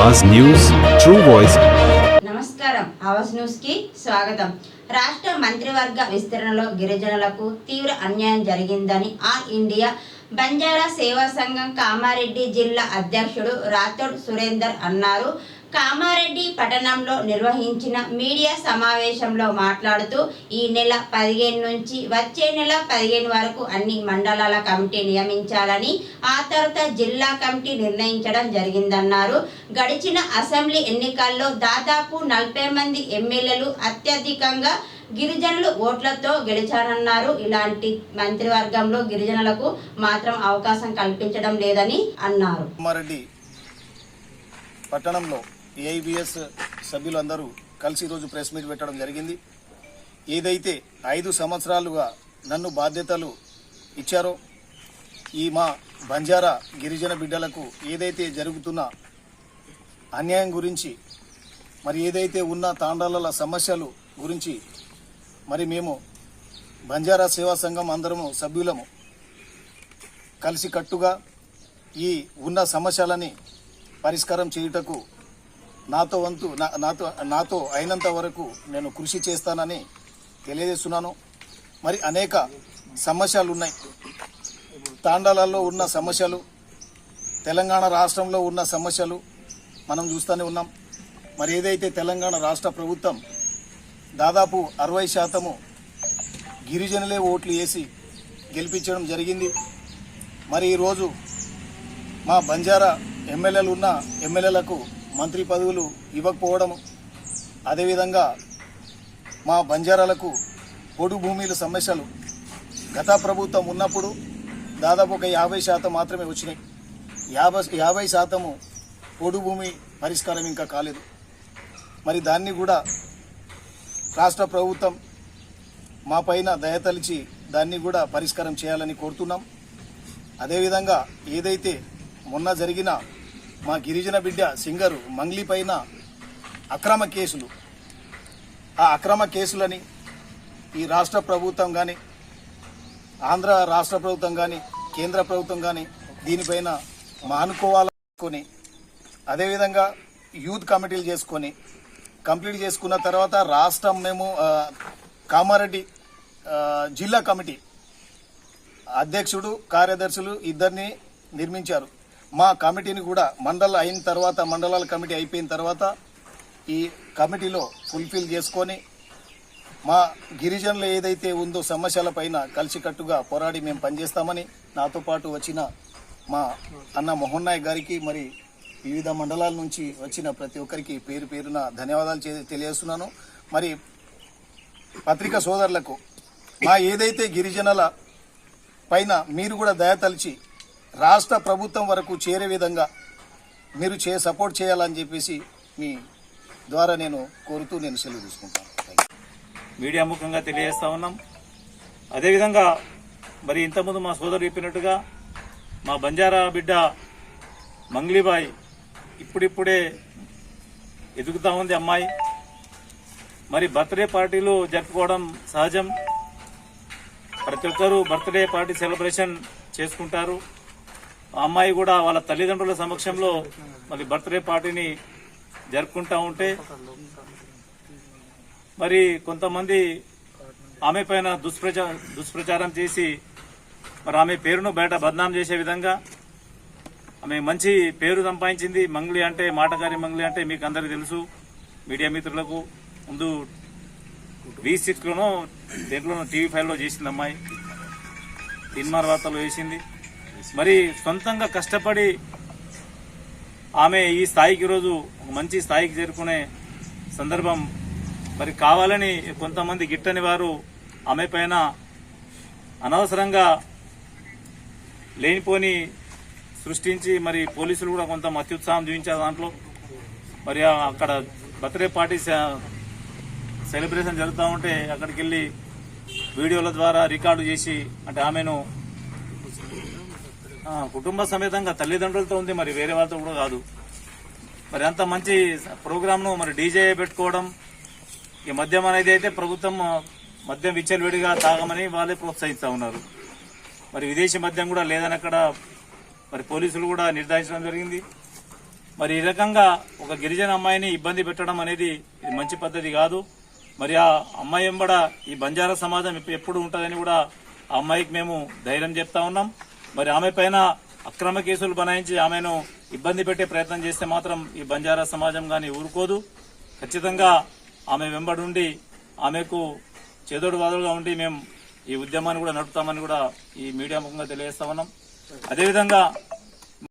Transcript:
Awaaz news true voice నమస్కారం. ఆవాజ్ న్యూస్కి స్వాగతం. రాష్ట్ర మంత్రివర్గ విస్తరణలో గిరిజనులకు తీవ్ర అన్యాయం జరిగిందని ఆల్ ఇండియా బంజారా సేవా సంఘం కామారెడ్డి జిల్లా అధ్యక్షుడు రాథోడ్ సురేందర్ అన్నారు. కామారెడ్డి పట్టణంలో నిర్వహించిన మీడియా సమావేశంలో మాట్లాడుతూ ఈ నెల పదిహేను నుంచి వచ్చే నెల పదిహేను వరకు అన్ని మండలాల కమిటీ నియమించాలని ఆ తర్వాత జిల్లా కమిటీ నిర్ణయించడం జరిగిందన్నారు. గడిచిన అసెంబ్లీ ఎన్నికల్లో దాదాపు నలభై మంది ఎమ్మెల్యేలు అత్యధికంగా గిరిజనులు ఓట్లతో గెలిచారన్నారు. ఇలాంటి మంత్రివర్గంలో గిరిజనులకు మాత్రం అవకాశం కల్పించడం లేదని అన్నారు. పట్టణంలో ఏఐబిఎస్ సభ్యులందరూ కలిసి ఈరోజు ప్రెస్ మీట్ పెట్టడం జరిగింది. ఏదైతే ఐదు సంవత్సరాలుగా నన్ను బాధ్యతలు ఇచ్చారో ఈ మా బంజారా గిరిజన బిడ్డలకు ఏదైతే జరుగుతున్న అన్యాయం గురించి మరి ఏదైతే ఉన్న తాండాల సమస్యలు గురించి మరి మేము బంజారా సేవా సంఘం అందరము సభ్యులము. కలిసి కట్టుగా ఈ ఉన్న సమస్యలని పరిష్కారం చేయుటకు నాతో వంతు నా- నాతో నాతో అయినంత వరకు నేను కృషి చేస్తానని తెలియజేస్తున్నాను. మరి అనేక సమస్యలు ఉన్నాయి తాండాలలో ఉన్న సమస్యలు తెలంగాణ రాష్ట్రంలో ఉన్న సమస్యలు మనం చూస్తూనే ఉన్నాం. మరి ఏదైతే తెలంగాణ రాష్ట్ర ప్రభుత్వం దాదాపు అరవై శాతము గిరిజనులే ఓట్లు వేసి గెలిపించడం జరిగింది. మరి ఈరోజు మా బంజారా ఎమ్మెల్యేలు ఉన్న ఎమ్మెల్యేలకు మంత్రి పదవులు ఇవ్వకపోవడము అదేవిధంగా మా బంజారాలకు పొడు భూమిల సమస్యలు గత ప్రభుత్వం ఉన్నప్పుడు దాదాపు ఒక యాభై శాతం మాత్రమే వచ్చినాయి. యాభై యాభై శాతము పొడు భూమి పరిష్కారం ఇంకా కాలేదు. మరి దాన్ని కూడా రాష్ట్ర ప్రభుత్వం మా పైన దయతలిచి దాన్ని కూడా పరిష్కారం చేయాలని కోరుతున్నాం. అదేవిధంగా ఏదైతే మొన్న జరిగిన మా గిరిజన బిడ్డ సింగరు మంగ్లీ పైన అక్రమ కేసులు. ఆ అక్రమ కేసులని ఈ రాష్ట్ర ప్రభుత్వం కానీ ఆంధ్ర రాష్ట్ర ప్రభుత్వం కానీ కేంద్ర ప్రభుత్వం కానీ దీనిపైన మానుకోవాలని అదేవిధంగా యూత్ కమిటీలు చేసుకొని కంప్లీట్ చేసుకున్న తర్వాత రాష్ట్రం మేము కామారెడ్డి జిల్లా కమిటీ అధ్యక్షుడు కార్యదర్శులు ఇద్దరిని నిర్మించారు. మా కమిటీని కూడా మండల అయిన తర్వాత మండలాల కమిటీ అయిపోయిన తర్వాత ఈ కమిటీలో ఫుల్ఫిల్ చేసుకొని మా గిరిజనులు ఏదైతే ఉందో సమస్యలపైన కలిసికట్టుగా పోరాడి మేము పనిచేస్తామని నాతో పాటు వచ్చిన మా అన్న మోహన్ గారికి మరి వివిధ మండలాల నుంచి వచ్చిన ప్రతి ఒక్కరికి పేరు పేరున ధన్యవాదాలు చే- తెలియజేస్తున్నాను. మరి పత్రికా సోదరులకు మా ఏదైతే గిరిజనుల పైన మీరు కూడా దయతలిచి రాష్ట్ర ప్రభుత్వం వరకు చేరే విధంగా మీరు చే సపోర్ట్ చేయాలని చెప్పేసి మీ ద్వారా నేను కోరుతూ నేను సెలవు తీసుకుంటాను. మీడియా ముఖంగా తెలియజేస్తా ఉన్నాం. అదేవిధంగా మరి ఇంతకుముందు మా సోదరు చెప్పినట్టుగా మా బంజారా బిడ్డ మంగ్లీబాయ్ ఇప్పుడిప్పుడే ఎదుగుతా ఉంది అమ్మాయి. మరి బర్త్డే పార్టీలు జరుపుకోవడం సహజం. ప్రతి ఒక్కరూ బర్త్డే పార్టీ సెలబ్రేషన్ చేసుకుంటారు. ఆ అమ్మాయి కూడా వాళ్ళ తల్లిదండ్రుల సమక్షంలో మరి బర్త్డే పార్టీని జరుపుకుంటా ఉంటే మరి కొంతమంది ఆమె పైన దుష్ప్రచార దుష్ప్రచారం చేసి మరి ఆమె పేరును బయట బద్నాం చేసే విధంగా ఆమె మంచి పేరు సంపాదించింది. మంగ్లీ అంటే మాటగారి మంగ్లీ అంటే మీకు అందరికీ తెలుసు. మీడియా మిత్రులకు ముందు వి సిక్స్లోనో దేంట్లోనో టీవీ ఫైవ్లో చేసింది అమ్మాయి. తిన్మార్ వార్తలో వేసింది మరి సొంతంగా కష్టపడి ఆమె ఈ స్థాయికి ఈరోజు మంచి స్థాయికి చేరుకునే సందర్భం మరి కావాలని కొంతమంది గిట్టని వారు ఆమె పైన అనవసరంగా లేనిపోని సృష్టించి మరి పోలీసులు కూడా కొంత అత్యుత్సాహం చూపించారు దాంట్లో. మరి అక్కడ బర్త్డే పార్టీ సెలబ్రేషన్ జరుగుతూ ఉంటే అక్కడికి వెళ్ళి వీడియోల ద్వారా రికార్డు చేసి అంటే ఆమెను కుటుంబ సమేతంగా తల్లిదండ్రులతో ఉంది మరి వేరే వాళ్ళతో కూడా కాదు. మరి అంత మంచి ప్రోగ్రామ్ను మరి డీజే పెట్టుకోవడం ఈ మద్యం అనేది అయితే ప్రభుత్వం మద్యం విచ్చలవిడిగా తాగమని వాళ్ళే ప్రోత్సహిస్తూ ఉన్నారు. మరి విదేశీ మద్యం కూడా లేదని అక్కడ మరి పోలీసులు కూడా నిర్ధారించడం జరిగింది. మరి ఈ రకంగా ఒక గిరిజన అమ్మాయిని ఇబ్బంది పెట్టడం అనేది ఇది మంచి పద్ధతి కాదు. మరి ఆ అమ్మాయి వెంబడ ఈ బంజారా సమాజం ఎప్పుడు ఉంటుందని కూడా ఆ అమ్మాయికి మేము ధైర్యం చెప్తా ఉన్నాం. మరి ఆమె పైన అక్రమ కేసులు బనాయించి ఆమెను ఇబ్బంది పెట్టే ప్రయత్నం చేస్తే మాత్రం ఈ బంజారా సమాజం కానీ ఊరుకోదు. ఖచ్చితంగా ఆమె వెంబడుండి ఆమెకు చేదోడు వాదులుగా ఉండి మేము ఈ ఉద్యమాన్ని కూడా నడుపుతామని కూడా ఈ మీడియా ముఖంగా తెలియజేస్తా ఉన్నాం. అదేవిధంగా